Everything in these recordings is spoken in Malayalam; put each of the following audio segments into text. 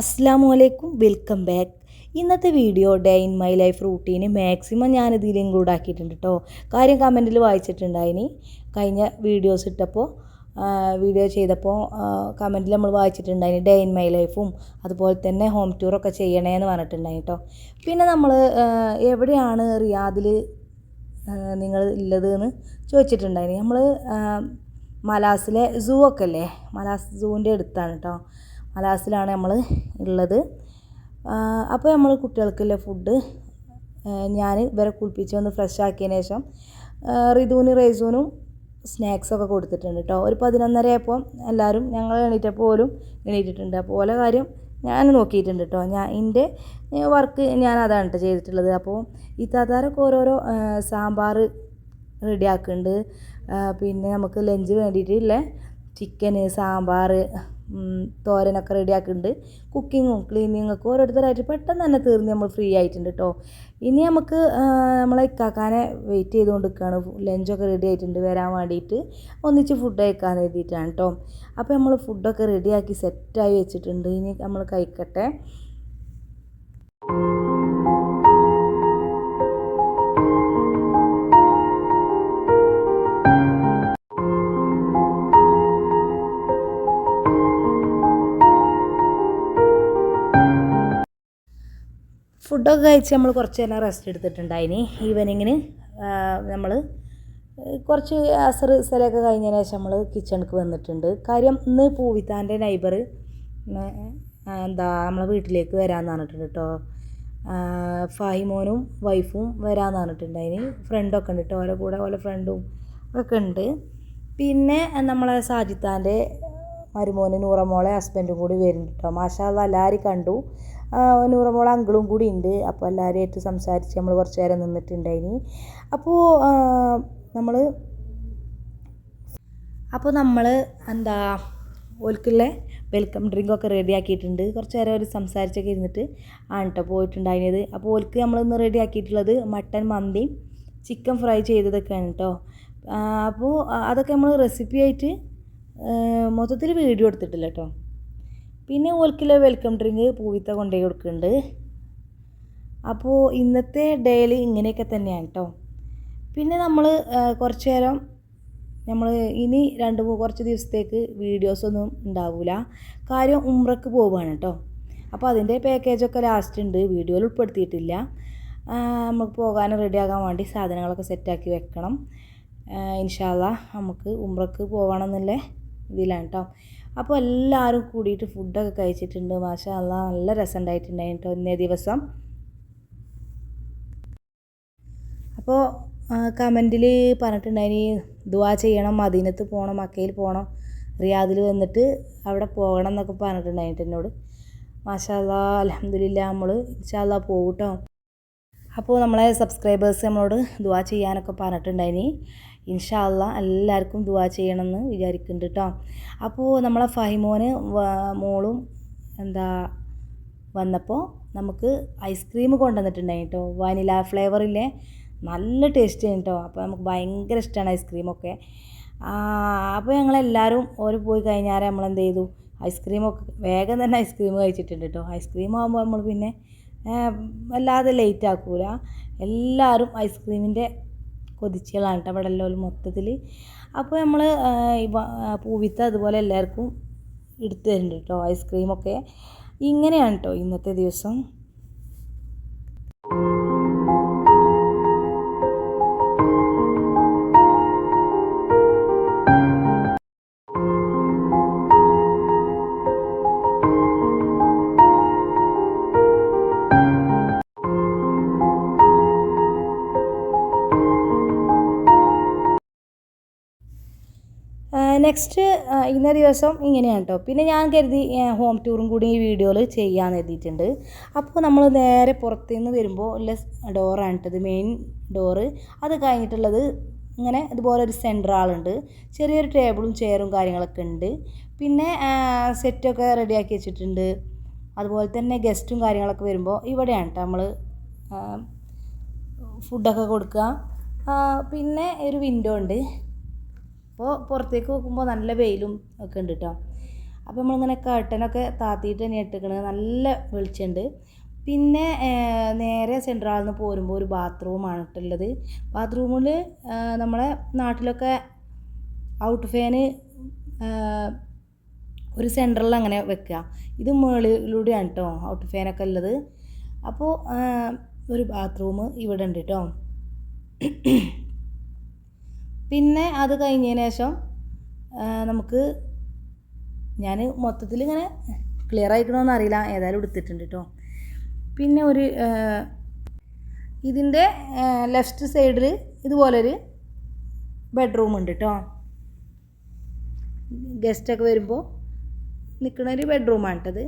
അസ്സാം വലൈക്കും വെൽക്കം ബാക്ക്. ഇന്നത്തെ video day in my life routine maximum ഞാനിതിൽ ഇൻക്ലൂഡ് ആക്കിയിട്ടുണ്ട് കേട്ടോ കാര്യം കമന്റിൽ വായിച്ചിട്ടുണ്ടായിനി. കഴിഞ്ഞ വീഡിയോസ് ഇട്ടപ്പോൾ വീഡിയോ ചെയ്തപ്പോൾ കമന്റിൽ നമ്മൾ വായിച്ചിട്ടുണ്ടായി ഡേ ഇൻ മൈ ലൈഫും അതുപോലെ തന്നെ ഹോം ടൂറൊക്കെ ചെയ്യണേന്ന് പറഞ്ഞിട്ടുണ്ടായി കേട്ടോ പിന്നെ നമ്മൾ എവിടെയാണ് റിയാദിൽ നിങ്ങൾ ഉള്ളത് എന്ന് ചോദിച്ചിട്ടുണ്ടായിനി. നമ്മൾ മലാസിലെ സൂ ഒക്കെ അല്ലേ? മലാസ് സൂവിന്റെ അടുത്താണ് കേട്ടോ മലാസിലാണ് നമ്മൾ ഉള്ളത് അപ്പോൾ നമ്മൾ കുട്ടികൾക്കുള്ള ഫുഡ് ഞാൻ ഇവരെ കുളിപ്പിച്ച് ഒന്ന് ഫ്രഷ് ആക്കിയതിന് ശേഷം റിതുവിന് സ്നാക്സ് സ്നാക്സൊക്കെ കൊടുത്തിട്ടുണ്ട് കേട്ടോ ഒരു പതിനൊന്നര ആയപ്പോൾ എല്ലാവരും ഞങ്ങൾ എണീറ്റപ്പോൾ പോലും എണീറ്റിട്ടുണ്ട്. അപ്പോൾ ഓല കാര്യം ഞാൻ നോക്കിയിട്ടുണ്ട് കേട്ടോ ഞാൻ എന്റെ വർക്ക് ഞാൻ അതാണ് കേട്ടോ ചെയ്തിട്ടുള്ളത്. അപ്പോൾ ഈ താത്താരൊക്കെ ഓരോരോ സാമ്പാർ റെഡിയാക്കുന്നുണ്ട് പിന്നെ നമുക്ക് ലഞ്ച് വേണ്ടിയിട്ടുള്ള ചിക്കന് സാമ്പാർ തോരനൊക്കെ റെഡിയാക്കുന്നുണ്ട് കുക്കിങ്ങും ക്ലീനിങ്ങും ഒക്കെ ഓരോരുത്തരായിട്ട് പെട്ടെന്ന് തന്നെ തീർന്ന് നമ്മൾ ഫ്രീ ആയിട്ടുണ്ട് കേട്ടോ ഇനി നമുക്ക് നമ്മളെ ഇക്കാക്കാനെ വെയിറ്റ് ചെയ്തുകൊണ്ടിരിക്കുകയാണ് ലഞ്ചൊക്കെ റെഡി ആയിട്ടുണ്ട് വരാൻ വേണ്ടിയിട്ട്. ഒന്നിച്ച് ഫുഡ് കഴിക്കാൻ എഴുതിയിട്ടാണ് കേട്ടോ അപ്പോൾ നമ്മൾ ഫുഡൊക്കെ റെഡിയാക്കി സെറ്റായി വെച്ചിട്ടുണ്ട്. ഇനി നമ്മൾ കഴിക്കട്ടെ. ഫുഡൊക്കെ കഴിച്ച് നമ്മൾ കുറച്ച് നേരം റെസ്റ്റ് എടുത്തിട്ടുണ്ടായിനി. ഈവനിങ്ങിന് നമ്മൾ കുറച്ച് അസർ സ്ഥലമൊക്കെ കഴിഞ്ഞതിന് ശേഷം നമ്മൾ കിച്ചണിക്ക് വന്നിട്ടുണ്ട്. കാര്യം ഇന്ന് പൂവിത്താന്റെ നൈബർ എന്താ നമ്മളെ വീട്ടിലേക്ക് വരാമെന്ന് പറഞ്ഞിട്ടുണ്ട് കേട്ടോ ഫാഹിമോനും വൈഫും വരാമെന്ന് പറഞ്ഞിട്ടുണ്ടായിനി. ഫ്രണ്ടൊക്കെ ഉണ്ട് കേട്ടോ ഓരോ കൂടെ ഓരോ ഫ്രണ്ടും ഒക്കെ ഉണ്ട്. പിന്നെ നമ്മളെ സാജിത്താന്റെ മരുമോന് നൂറമോളെ ഹസ്ബൻഡും കൂടി വരുന്നുണ്ട് കേട്ടോ മാഷാ എല്ലാവരും കണ്ടു. നൂറമോളെ അങ്കിളും കൂടി ഉണ്ട്. അപ്പോൾ എല്ലാവരുമായിട്ട് സംസാരിച്ച് നമ്മൾ കുറച്ച് നേരം നിന്നിട്ടുണ്ടായിനി. അപ്പോൾ നമ്മൾ അപ്പോൾ നമ്മൾ എന്താ ഓൽക്കുള്ള വെൽക്കം ഡ്രിങ്കൊക്കെ റെഡി ആക്കിയിട്ടുണ്ട്. കുറച്ച് നേരം അവർ സംസാരിച്ചൊക്കെ ഇരുന്നിട്ട് ആണ് കേട്ടോ പോയിട്ടുണ്ടായിരുന്നത്. അപ്പോൾ ഓൽക്ക് നമ്മളിന്ന് റെഡി ആക്കിയിട്ടുള്ളത് മട്ടൻ മന്തിയും ചിക്കൻ ഫ്രൈ ചെയ്തതൊക്കെയാണ് കേട്ടോ അപ്പോൾ അതൊക്കെ നമ്മൾ റെസിപ്പി ആയിട്ട് മൊത്തത്തിൽ വീഡിയോ എടുത്തിട്ടില്ല കേട്ടോ പിന്നെ ഓൽക്കിലെ വെൽക്കം ഡ്രിങ്ക് പൂവിത്ത കൊണ്ടുപോയി കൊടുക്കുന്നുണ്ട് അപ്പോൾ ഇന്നത്തെ ഡെയിലി ഇങ്ങനെയൊക്കെ തന്നെയാണ് കേട്ടോ പിന്നെ നമ്മൾ കുറച്ച് നേരം നമ്മൾ ഇനി രണ്ട് കുറച്ച് ദിവസത്തേക്ക് വീഡിയോസൊന്നും ഉണ്ടാവില്ല കാര്യം ഉമ്രക്ക് പോവുകയാണ് കേട്ടോ അപ്പോൾ അതിന്റെ പാക്കേജൊക്കെ ലാസ്റ്റ് ഉണ്ട്. വീഡിയോയിൽ ഉൾപ്പെടുത്തിയിട്ടില്ല. നമുക്ക് പോകാൻ റെഡിയാകാൻ വേണ്ടി സാധനങ്ങളൊക്കെ സെറ്റാക്കി വെക്കണം. ഇൻഷാല്ല നമുക്ക് ഉമ്രക്ക് പോകണം എന്നുള്ള ഇതിലാണ് കേട്ടോ അപ്പോൾ എല്ലാവരും കൂടിയിട്ട് ഫുഡൊക്കെ കഴിച്ചിട്ടുണ്ട്. മാഷ അല്ല നല്ല രസമുണ്ടായിട്ടുണ്ടായി കേട്ടോ ഇന്നേ ദിവസം. അപ്പോൾ കമന്റിൽ പറഞ്ഞിട്ടുണ്ടായിനി ദുവാ ചെയ്യണം മദീനത്ത് പോകണം മക്കയിൽ പോകണം റിയാദിൽ വന്നിട്ട് അവിടെ പോകണം എന്നൊക്കെ പറഞ്ഞിട്ടുണ്ടായിട്ട് എന്നോട്. മാഷാല്ലാ അലഹമില്ല നമ്മൾ ഇൻഷാല്ലാ പോകട്ടോ കേട്ടോ അപ്പോൾ നമ്മളെ സബ്സ്ക്രൈബേഴ്സ് നമ്മളോട് ദുവാ ചെയ്യാനൊക്കെ പറഞ്ഞിട്ടുണ്ടായിനി. ഇൻഷാല്ല എല്ലാവർക്കും ദുവാ ചെയ്യണമെന്ന് വിചാരിക്കുന്നുണ്ട് കേട്ടോ അപ്പോൾ നമ്മളെ ഫഹിമോന് മോളും എന്താ വന്നപ്പോൾ നമുക്ക് ഐസ്ക്രീം കൊണ്ടുവന്നിട്ടുണ്ടായി കേട്ടോ വനില ഫ്ലേവറിലെ നല്ല ടേസ്റ്റ് ആണ് കേട്ടോ അപ്പോൾ നമുക്ക് ഭയങ്കര ഇഷ്ടമാണ് ഐസ്ക്രീമൊക്കെ അപ്പോൾ ഞങ്ങളെല്ലാവരും ഓരോ പോയി കഴിഞ്ഞാൽ നമ്മൾ എന്ത് ചെയ്തു ഐസ്ക്രീമൊക്കെ വേഗം തന്നെ ഐസ്ക്രീം കഴിച്ചിട്ടുണ്ട് കേട്ടോ ഐസ്ക്രീം ആകുമ്പോൾ നമ്മൾ പിന്നെ വല്ലാതെ ലേറ്റ് ആക്കൂല. എല്ലാവരും ഐസ്ക്രീമിന്റെ കൊതിച്ചുകളാണ് കേട്ടോ അവിടെ എല്ലാവരും മൊത്തത്തിൽ. അപ്പോൾ നമ്മൾ പൂവിത്ത അതുപോലെ എല്ലാവർക്കും എടുത്തു തരുന്നുണ്ട് കേട്ടോ ഐസ്ക്രീമൊക്കെ. ഇങ്ങനെയാണ് കേട്ടോ ഇന്നത്തെ ദിവസം. നെക്സ്റ്റ് ഇന്ന ദിവസം ഇങ്ങനെയാണ് കേട്ടോ പിന്നെ ഞാൻ കരുതി ഹോം ടൂറും കൂടി ഈ വീഡിയോയിൽ ചെയ്യാമെന്ന് എഴുതിയിട്ടുണ്ട് അപ്പോൾ നമ്മൾ നേരെ പുറത്തുനിന്ന് വരുമ്പോൾ ഉള്ള ഡോറാണ് കേട്ടത് മെയിൻ ഡോറ് അത് കഴിഞ്ഞിട്ടുള്ളത് ഇങ്ങനെ ഇതുപോലെ ഒരു സെന്റർ ആളുണ്ട്. ചെറിയൊരു ടേബിളും ചെയറും കാര്യങ്ങളൊക്കെ ഉണ്ട്. പിന്നെ സെറ്റൊക്കെ റെഡിയാക്കി വെച്ചിട്ടുണ്ട്. അതുപോലെ തന്നെ ഗസ്റ്റും കാര്യങ്ങളൊക്കെ വരുമ്പോൾ ഇവിടെയാണ് കേട്ടോ നമ്മൾ ഫുഡൊക്കെ കൊടുക്കുക. പിന്നെ ഒരു വിൻഡോ ഉണ്ട്. അപ്പോൾ പുറത്തേക്ക് നോക്കുമ്പോൾ നല്ല വെയിലും ഒക്കെ ഉണ്ട് കേട്ടോ അപ്പോൾ നമ്മളിങ്ങനെ കർട്ടനൊക്കെ താത്തിയിട്ട് തന്നെ ഇട്ടിക്കണത് നല്ല വെളിച്ചമുണ്ട് പിന്നെ നേരെ സെൻട്രൽ നിന്ന് പോരുമ്പോൾ ഒരു ബാത്റൂമാണ് ഇട്ടുള്ളത് ബാത്റൂമിൽ നമ്മളെ നാട്ടിലൊക്കെ ഔട്ട് ഫാന് ഒരു സെൻട്രലിൽ അങ്ങനെ വെക്കുക ഇത് മുകളിലൂടെയാണ് കേട്ടോ ഔട്ട് ഫാനൊക്കെ ഉള്ളത് അപ്പോൾ ഒരു ബാത്റൂം ഇവിടെ ഉണ്ട് കേട്ടോ പിന്നെ അത് കഴിഞ്ഞതിന് ശേഷം നമുക്ക് ഞാൻ മൊത്തത്തിൽ ഇങ്ങനെ ക്ലിയർ ആയിക്കണമെന്ന് അറിയില്ല. ഏതായാലും എടുത്തിട്ടുണ്ട് കേട്ടോ പിന്നെ ഒരു ഇതിന്റെ ലെഫ്റ്റ് സൈഡിൽ ഇതുപോലൊരു ബെഡ്റൂം ഉണ്ട് കേട്ടോ ഗസ്റ്റൊക്കെ വരുമ്പോൾ നിൽക്കുന്ന ഒരു ബെഡ്റൂമാണ് കേട്ടത്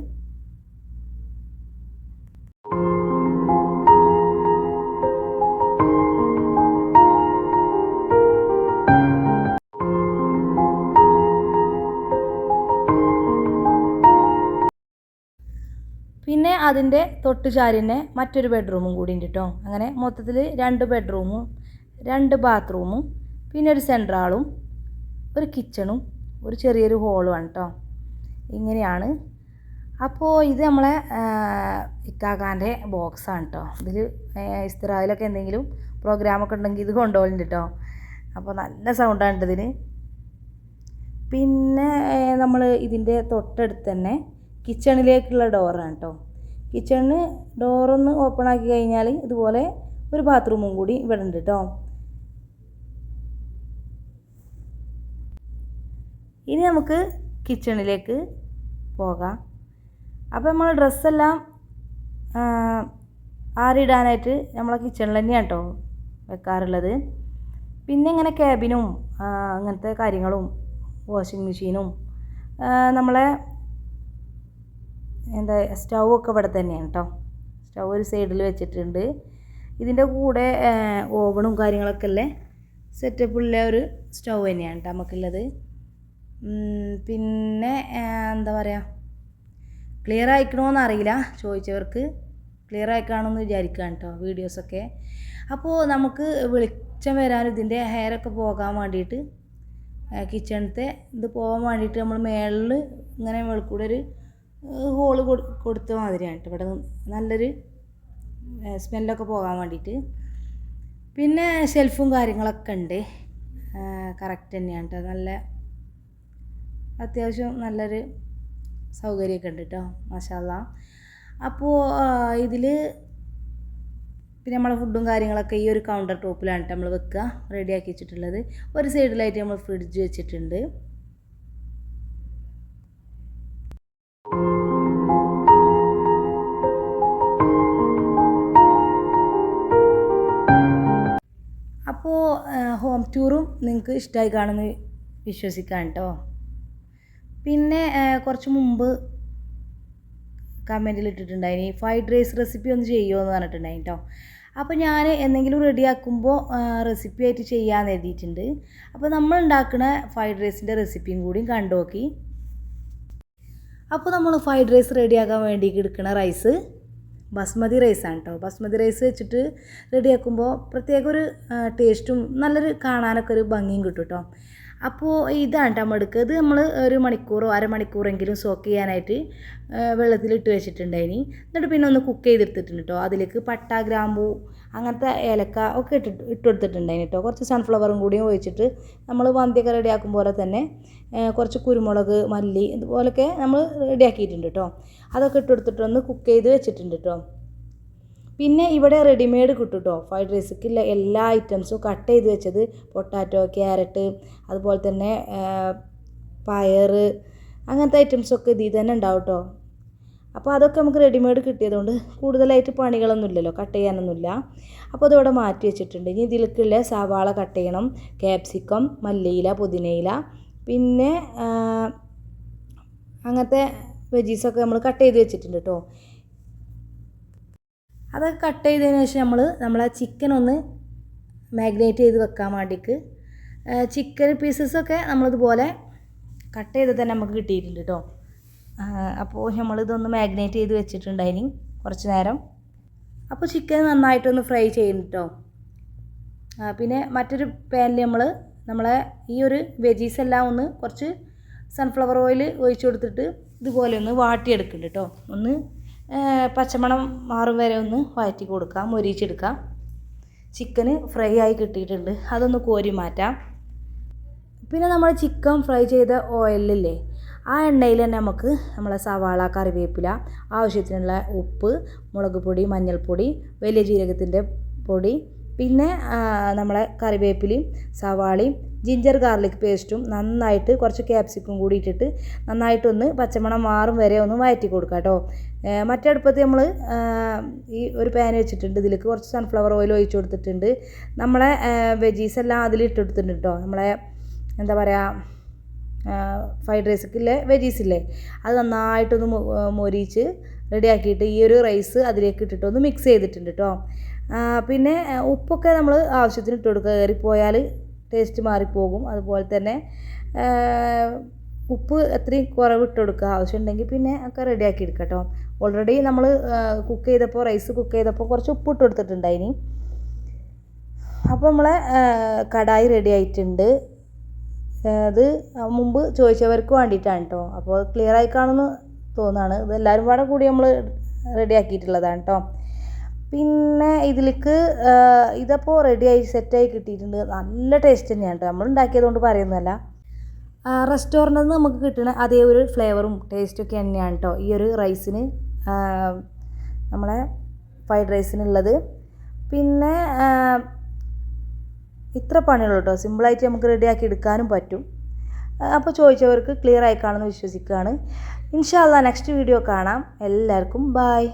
അതിന്റെ തൊട്ട് മറ്റൊരു ബെഡ്റൂമും കൂടി ഉണ്ട് കേട്ടോ അങ്ങനെ മൊത്തത്തിൽ രണ്ട് ബെഡ്റൂമും രണ്ട് ബാത്റൂമും പിന്നെ ഒരു സെൻട്രാളും ഒരു കിച്ചണും ഒരു ചെറിയൊരു ഹോളുമാണ് കേട്ടോ ഇങ്ങനെയാണ്. അപ്പോൾ ഇത് നമ്മളെ ഇക്കാക്കാന്റെ ബോക്സാണ് കേട്ടോ ഇതിൽ ഇസ്തിറായിലൊക്കെ എന്തെങ്കിലും പ്രോഗ്രാമൊക്കെ ഉണ്ടെങ്കിൽ ഇത് കൊണ്ടുപോകലുണ്ട് കേട്ടോ അപ്പോൾ നല്ല സൗണ്ടാണ് ഇതിന്. പിന്നെ നമ്മൾ ഇതിന്റെ തൊട്ടടുത്ത് തന്നെ കിച്ചണിലേക്കുള്ള ഡോറാണ് കേട്ടോ കിച്ചണിന് ഡോറൊന്ന് ഓപ്പൺ ആക്കി കഴിഞ്ഞാൽ ഇതുപോലെ ഒരു ബാത്റൂമും കൂടി ഇവിടെ ഉണ്ട് കേട്ടോ ഇനി നമുക്ക് കിച്ചണിലേക്ക് പോകാം. അപ്പോൾ നമ്മൾ ഡ്രസ്സെല്ലാം ആറിടാനായിട്ട് നമ്മളെ കിച്ചണിൽ തന്നെയാണ് കേട്ടോ വെക്കാറുള്ളത്. പിന്നെ ഇങ്ങനെ ക്യാബിനും അങ്ങനത്തെ കാര്യങ്ങളും വാഷിംഗ് മെഷീനും നമ്മളെ എന്താ സ്റ്റൗ ഒക്കെ ഇവിടെ തന്നെയാണ് കേട്ടോ സ്റ്റൗ ഒരു സൈഡിൽ വെച്ചിട്ടുണ്ട്. ഇതിന്റെ കൂടെ ഓവണും കാര്യങ്ങളൊക്കെ അല്ലേ സെറ്റപ്പുള്ള ഒരു സ്റ്റൗ തന്നെയാണ് കേട്ടോ നമുക്കുള്ളത്. പിന്നെ എന്താ പറയുക ക്ലിയർ ആയിക്കണമെന്ന് അറിയില്ല ചോദിച്ചവർക്ക്. ക്ലിയർ ആയിക്കാണെന്ന് വിചാരിക്കുകയാണ് കേട്ടോ വീഡിയോസൊക്കെ അപ്പോൾ നമുക്ക് വെളിച്ചം വരാൻ ഇതിന്റെ ഹെയറൊക്കെ പോകാൻ വേണ്ടിയിട്ട് കിച്ചണത്തെ ഇത് പോകാൻ വേണ്ടിയിട്ട് നമ്മൾ മേളിൽ ഇങ്ങനെ വെളിക്കൂടെ ഒരു ഹോൾ കൊടുത്ത മാതിരിയാണ് കേട്ടോ ഇവിടെ നല്ലൊരു സ്മെല്ലൊക്കെ പോകാൻ വേണ്ടിയിട്ട് പിന്നെ ഷെൽഫും കാര്യങ്ങളൊക്കെ ഉണ്ട്. കറക്റ്റ് തന്നെയാണ് കേട്ടോ നല്ല അത്യാവശ്യം നല്ലൊരു സൗകര്യമൊക്കെ ഉണ്ട് കേട്ടോ മാഷാല്ല അപ്പോൾ ഇതിൽ പിന്നെ നമ്മളെ ഫുഡും കാര്യങ്ങളൊക്കെ ഈ ഒരു കൗണ്ടർ ടോപ്പിലാണ് നമ്മൾ വെക്കുക റെഡിയാക്കി വെച്ചിട്ടുള്ളത്. ഒരു സൈഡിലായിട്ട് നമ്മൾ ഫ്രിഡ്ജ് വെച്ചിട്ടുണ്ട്. ടൂറും നിങ്ങൾക്ക് ഇഷ്ടമായി കാണുമെന്ന് വിശ്വസിക്കാം കേട്ടോ പിന്നെ കുറച്ച് മുമ്പ് കമന്റിൽ ഇട്ടിട്ടുണ്ടായിനി ഫ്രൈഡ് റൈസ് റെസിപ്പി ഒന്ന് ചെയ്യുമോ എന്ന് പറഞ്ഞിട്ടുണ്ടായി കേട്ടോ അപ്പോൾ ഞാൻ എന്തെങ്കിലും റെഡിയാക്കുമ്പോൾ റെസിപ്പി ആയിട്ട് ചെയ്യാമെന്ന് എഴുതിയിട്ടുണ്ട്. അപ്പോൾ നമ്മൾ ഉണ്ടാക്കുന്ന ഫ്രൈഡ് റൈസിന്റെ റെസിപ്പിയും കൂടി കണ്ടു നോക്കി. അപ്പോൾ നമ്മൾ ഫ്രൈഡ് റൈസ് റെഡിയാക്കാൻ വേണ്ടി എടുക്കുന്ന റൈസ് ബസ്മതി റൈസാണ് കേട്ടോ ബസ്മതി റൈസ് വെച്ചിട്ട് റെഡിയാക്കുമ്പോൾ പ്രത്യേക ഒരു ടേസ്റ്റും നല്ലൊരു കാണാനൊക്കെ ഒരു ഭംഗിയും കിട്ടും കേട്ടോ അപ്പോൾ ഇതാണ് കേട്ടോ ഇത് നമ്മൾ ഒരു മണിക്കൂറോ അരമണിക്കൂറെങ്കിലും സോക്ക് ചെയ്യാനായിട്ട് വെള്ളത്തിലിട്ട് വെച്ചിട്ടുണ്ടായിനി. എന്നിട്ട് പിന്നെ ഒന്ന് കുക്ക് ചെയ്തെടുത്തിട്ടുണ്ട് കേട്ടോ അതിലേക്ക് പട്ട ഗ്രാമ്പൂ അങ്ങനത്തെ ഏലക്ക ഒക്കെ ഇട്ടിട്ട് ഇട്ട് കൊടുത്തിട്ടുണ്ടായിന് കേട്ടോ കുറച്ച് സൺഫ്ലവറും കൂടിയും ഒഴിച്ചിട്ട് നമ്മൾ മന്തിയൊക്കെ റെഡിയാക്കും പോലെ തന്നെ കുറച്ച് കുരുമുളക് മല്ലി ഇതുപോലൊക്കെ നമ്മൾ റെഡിയാക്കിയിട്ടുണ്ട് കേട്ടോ അതൊക്കെ ഇട്ട് കൊടുത്തിട്ടൊന്ന് കുക്ക് ചെയ്ത് വെച്ചിട്ടുണ്ട് കേട്ടോ പിന്നെ ഇവിടെ റെഡിമെയ്ഡ് കിട്ടും കേട്ടോ ഫ്രൈഡ് റൈസിക്കുള്ള എല്ലാ ഐറ്റംസും കട്ട് ചെയ്ത് വെച്ചത് പൊട്ടാറ്റോ ക്യാരറ്റ് അതുപോലെ തന്നെ പയർ അങ്ങനത്തെ ഐറ്റംസൊക്കെ ഇതിൽ തന്നെ ഉണ്ടാവും കേട്ടോ അപ്പോൾ അതൊക്കെ നമുക്ക് റെഡിമെയ്ഡ് കിട്ടിയതുകൊണ്ട് കൂടുതലായിട്ട് പണികളൊന്നും ഇല്ലല്ലോ കട്ട് ചെയ്യാനൊന്നുമില്ല അപ്പോൾ അതിവിടെ മാറ്റി വെച്ചിട്ടുണ്ട്. ഇനി ഇതിലേക്കുള്ള സവാള കട്ട് ചെയ്യണം. ക്യാപ്സിക്കം മല്ലിയില പുതിനയില പിന്നെ അങ്ങനത്തെ വെജീസൊക്കെ നമ്മൾ കട്ട് ചെയ്ത് വെച്ചിട്ടുണ്ട് കേട്ടോ അതൊക്കെ കട്ട് ചെയ്തതിന് ശേഷം നമ്മൾ നമ്മളെ ചിക്കൻ ഒന്ന് മാഗ്നേറ്റ് ചെയ്ത് വെക്കാൻ വേണ്ടിയിട്ട് ചിക്കൻ പീസസൊക്കെ നമ്മളിതുപോലെ കട്ട് ചെയ്ത് തന്നെ നമുക്ക് കിട്ടിയിട്ടുണ്ട് കേട്ടോ അപ്പോൾ നമ്മളിതൊന്ന് മാഗ്നേറ്റ് ചെയ്ത് വെച്ചിട്ടുണ്ടായിനി കുറച്ച് നേരം. അപ്പോൾ ചിക്കൻ നന്നായിട്ടൊന്ന് ഫ്രൈ ചെയ്യും കേട്ടോ പിന്നെ മറ്റൊരു പാനിൽ നമ്മൾ നമ്മളെ ഈ ഒരു വെജീസ് എല്ലാം ഒന്ന് കുറച്ച് സൺഫ്ലവർ ഓയിൽ ഒഴിച്ചു കൊടുത്തിട്ട് ഇതുപോലെ ഒന്ന് വാട്ടിയെടുക്കുന്നുണ്ട് കേട്ടോ ഒന്ന് പച്ചമണം മാറും വരെ ഒന്ന് വഴറ്റി കൊടുക്കാം മൊരിച്ചെടുക്കാം ചിക്കന് ഫ്രൈ ആയി കിട്ടിയിട്ടുണ്ട് അതൊന്ന് കോരി മാറ്റാം. പിന്നെ നമ്മൾ ചിക്കൻ ഫ്രൈ ചെയ്ത ഓയിലില്ലേ ആ എണ്ണയിൽ തന്നെ നമുക്ക് നമ്മളെ സവാള കറിവേപ്പില ആവശ്യത്തിനുള്ള ഉപ്പ് മുളക് പൊടി മഞ്ഞൾപ്പൊടി വലിയ ജീരകത്തിന്റെ പൊടി പിന്നെ നമ്മളെ കറിവേപ്പിലയും സവാളയും ജിഞ്ചർ ഗാർലിക് പേസ്റ്റും നന്നായിട്ട് കുറച്ച് ക്യാപ്സിക്കും കൂടി ഇട്ടിട്ട് നന്നായിട്ടൊന്ന് പച്ചമണം മാറും വരെ ഒന്ന് വഴറ്റി കൊടുക്കുക കേട്ടോ മറ്റടുപ്പത്ത് നമ്മൾ ഈ ഒരു പാൻ വെച്ചിട്ടുണ്ട്. ഇതിലേക്ക് കുറച്ച് സൺഫ്ലവർ ഓയിൽ ഒഴിച്ച് കൊടുത്തിട്ടുണ്ട്. നമ്മളെ വെജീസ് എല്ലാം അതിൽ ഇട്ട് കൊടുത്തിട്ടുണ്ട് കേട്ടോ നമ്മളെ എന്താ പറയുക ഫ്രൈഡ് റൈസൊക്കെ വെജീസ് ഇല്ലേ? അത് നന്നായിട്ടൊന്ന് മൊരിച്ച് റെഡിയാക്കിയിട്ട് ഈ ഒരു റൈസ് അതിലേക്ക് ഇട്ടിട്ടൊന്ന് മിക്സ് ചെയ്തിട്ടുണ്ട് കേട്ടോ പിന്നെ ഉപ്പൊക്കെ നമ്മൾ ആവശ്യത്തിന് ഇട്ട് കൊടുക്കുക. കയറിപ്പോയാൽ ടേസ്റ്റ് മാറിപ്പോകും. അതുപോലെ തന്നെ ഉപ്പ് എത്രയും കുറവ് ഇട്ട് കൊടുക്കുക ആവശ്യമുണ്ടെങ്കിൽ പിന്നെ ഒക്കെ റെഡിയാക്കി എടുക്കുക കേട്ടോ ഓൾറെഡി നമ്മൾ കുക്ക് ചെയ്തപ്പോൾ റൈസ് കുക്ക് ചെയ്തപ്പോൾ കുറച്ച് ഉപ്പ് ഇട്ട് കൊടുത്തിട്ടുണ്ടായിനി അപ്പോൾ നമ്മളെ കടായി റെഡി ആയിട്ടുണ്ട്. അത് മുമ്പ് ചോദിച്ചവർക്ക് വേണ്ടിയിട്ടാണ് കേട്ടോ അപ്പോൾ ക്ലിയർ ആയി കാണുമെന്ന് തോന്നുകയാണ്. ഇത് എല്ലാവരും പാടെ കൂടി നമ്മൾ റെഡി ആക്കിയിട്ടുള്ളതാണ് കേട്ടോ പിന്നെ ഇതിലേക്ക് ഇതപ്പോൾ റെഡിയായി സെറ്റായി കിട്ടിയിട്ടുണ്ട്. നല്ല ടേസ്റ്റ് തന്നെയാണ് കേട്ടോ നമ്മൾ ഉണ്ടാക്കിയത് കൊണ്ട് പറയുന്നതല്ല. റെസ്റ്റോറന്റിൽ നിന്ന് നമുക്ക് കിട്ടുന്ന അതേ ഒരു ഫ്ലേവറും ടേസ്റ്റും ഒക്കെ തന്നെയാണ് കേട്ടോ ഈ ഒരു റൈസിന് നമ്മളെ ഫ്രൈഡ് റൈസിനുള്ളത് പിന്നെ ഇത്ര പണിയുള്ളൂ കേട്ടോ സിമ്പിളായിട്ട് നമുക്ക് റെഡിയാക്കി എടുക്കാനും പറ്റും. അപ്പോൾ ചോദിച്ചവർക്ക് ക്ലിയർ ആയി കാണുമെന്ന് വിശ്വസിക്കുകയാണ്. ഇൻഷാല്ല നെക്സ്റ്റ് വീഡിയോ കാണാം. എല്ലാവർക്കും ബായ്